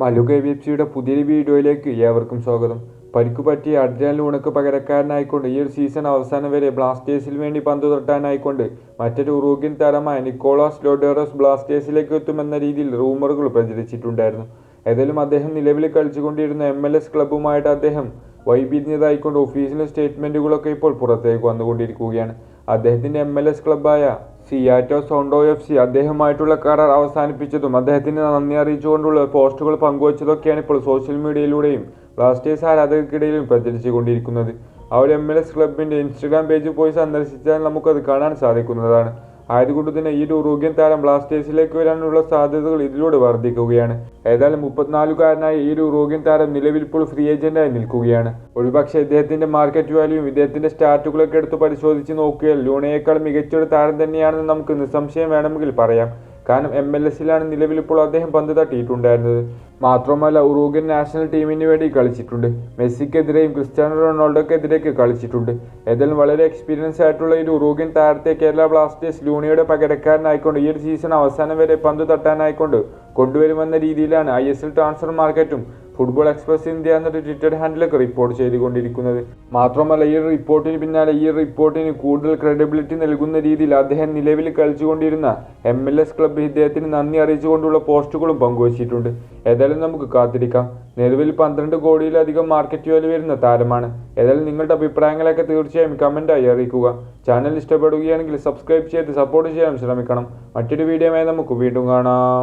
മലുക V F സിയുടെ പുതിയൊരു വീഡിയോയിലേക്ക് ഏവർക്കും സ്വാഗതം. പരിക്കു പറ്റിയ അഡ്രിയാൻ ലൂണക്ക് പകരക്കാരനായിക്കൊണ്ട് ഈ ഒരു സീസൺ അവസാനം വരെ ബ്ലാസ്റ്റേഴ്സിന് വേണ്ടി പന്ത് തൊട്ടാനായിക്കൊണ്ട് മറ്റൊരു ഉറൂഗ്യൻ താരമായ നിക്കോളാസ് ലോഡോറസ് ബ്ലാസ്റ്റേഴ്സിലേക്ക് എത്തുമെന്ന രീതിയിൽ റൂമറുകൾ പ്രചരിച്ചിട്ടുണ്ടായിരുന്നു. ഏതായാലും അദ്ദേഹം നിലവിൽ കളിച്ചുകൊണ്ടിരുന്ന എം എൽ എസ് ക്ലബ്ബുമായിട്ട് അദ്ദേഹം വൈപിരിഞ്ഞതായിക്കൊണ്ട് ഒഫീഷ്യൽ സ്റ്റേറ്റ്മെന്റുകളൊക്കെ ഇപ്പോൾ പുറത്തേക്ക് വന്നുകൊണ്ടിരിക്കുകയാണ്. അദ്ദേഹത്തിന്റെ എം എൽ എസ് ക്ലബ്ബായ സിയാറ്റോ സോണ്ടോ എഫ് സി അദ്ദേഹമായിട്ടുള്ള കരാർ അവസാനിപ്പിച്ചതും അദ്ദേഹത്തിന് നന്ദി അറിയിച്ചുകൊണ്ടുള്ള പോസ്റ്റുകൾ പങ്കുവച്ചതൊക്കെയാണ് ഇപ്പോൾ സോഷ്യൽ മീഡിയയിലൂടെയും ബ്ലാസ്റ്റേഴ്സ് ആരാധകർക്കിടയിലും പ്രചരിച്ചുകൊണ്ടിരിക്കുന്നത്. അവർ എം എൽ എസ് ക്ലബിന്റെ ഇൻസ്റ്റഗ്രാം പേജ് പോയി സന്ദർശിച്ചാൽ നമുക്കത് കാണാൻ സാധിക്കുന്നതാണ്. ആയതുകൊണ്ട് തന്നെ ഈ ഒരു താരം ബ്ലാസ്റ്റേഴ്സിലേക്ക് വരാനുള്ള സാധ്യതകൾ ഇതിലൂടെ വർദ്ധിക്കുകയാണ്. ഏതായാലും മുപ്പത്തിനാലുകാരനായ ഈ ഒരു താരം നിലവിൽ ഇപ്പോൾ ഫ്രീ ഏജന്റായി നിൽക്കുകയാണ്. ഒരുപക്ഷെ ഇദ്ദേഹത്തിന്റെ മാർക്കറ്റ് വാല്യൂ ഇദ്ദേഹത്തിന്റെ സ്റ്റാറ്റുകളൊക്കെ എടുത്ത് പരിശോധിച്ച് നോക്കിയാൽ ലൂണയേക്കാൾ മികച്ചൊരു താരം തന്നെയാണെന്ന് നമുക്ക് നിസ്സംശയം വേണമെങ്കിൽ പറയാം. കാരണം എം എൽ എസിലാണ് നിലവിൽ ഇപ്പോൾ അദ്ദേഹം പന്ത് തട്ടിയിട്ടുണ്ടായിരുന്നത്. മാത്രമല്ല ഉറൂഗ്യൻ നാഷണൽ ടീമിന് വേണ്ടി കളിച്ചിട്ടുണ്ട്. മെസ്സിക്കെതിരെയും ക്രിസ്ത്യാനോ റൊണാൾഡോക്കെതിരെയൊക്കെ കളിച്ചിട്ടുണ്ട്. ഏതായാലും വളരെ എക്സ്പീരിയൻസ് ആയിട്ടുള്ള ഒരു ഉറൂഗ്യൻ താരത്തെ കേരള ബ്ലാസ്റ്റേഴ്സ് ലൂണിയുടെ പകരക്കാരനായിക്കൊണ്ട് ഈ ഒരു സീസൺ അവസാനം വരെ പന്ത് തട്ടാനായിക്കൊണ്ട് കൊണ്ടുവരുമെന്ന രീതിയിലാണ് ഐ എസ് എൽ ട്രാൻസ്ഫർ മാർക്കറ്റും ഫുട്ബോൾ എക്സ്പ്രസ് ഇന്ത്യ എന്നൊരു ട്വിറ്റർ ഹാൻഡിലൊക്കെ റിപ്പോർട്ട് ചെയ്തുകൊണ്ടിരിക്കുന്നത്. മാത്രമല്ല ഈ റിപ്പോർട്ടിന് പിന്നാലെ ഈ റിപ്പോർട്ടിന് കൂടുതൽ ക്രെഡിബിലിറ്റി നൽകുന്ന രീതിയിൽ അദ്ദേഹം നിലവിൽ കളിച്ചുകൊണ്ടിരുന്ന എം എൽ എസ് ക്ലബ്ബ് ഇദ്ദേഹത്തിന് നന്ദി അറിയിച്ചുകൊണ്ടുള്ള പോസ്റ്റുകളും പങ്കുവച്ചിട്ടുണ്ട്. ഏതായാലും നമുക്ക് കാത്തിരിക്കാം. നിലവിൽ പന്ത്രണ്ട് കോടിയിലധികം മാർക്കറ്റ് വാല്യൂ വരുന്ന താരമാണ്. ഏതായാലും നിങ്ങളുടെ അഭിപ്രായങ്ങളൊക്കെ തീർച്ചയായും കമന്റായി അറിയിക്കുക. ചാനൽ ഇഷ്ടപ്പെടുകയാണെങ്കിൽ സബ്സ്ക്രൈബ് ചെയ്ത് സപ്പോർട്ട് ചെയ്യാൻ ശ്രമിക്കണം. മറ്റൊരു വീഡിയോയുമായി നമുക്ക് വീണ്ടും കാണാം.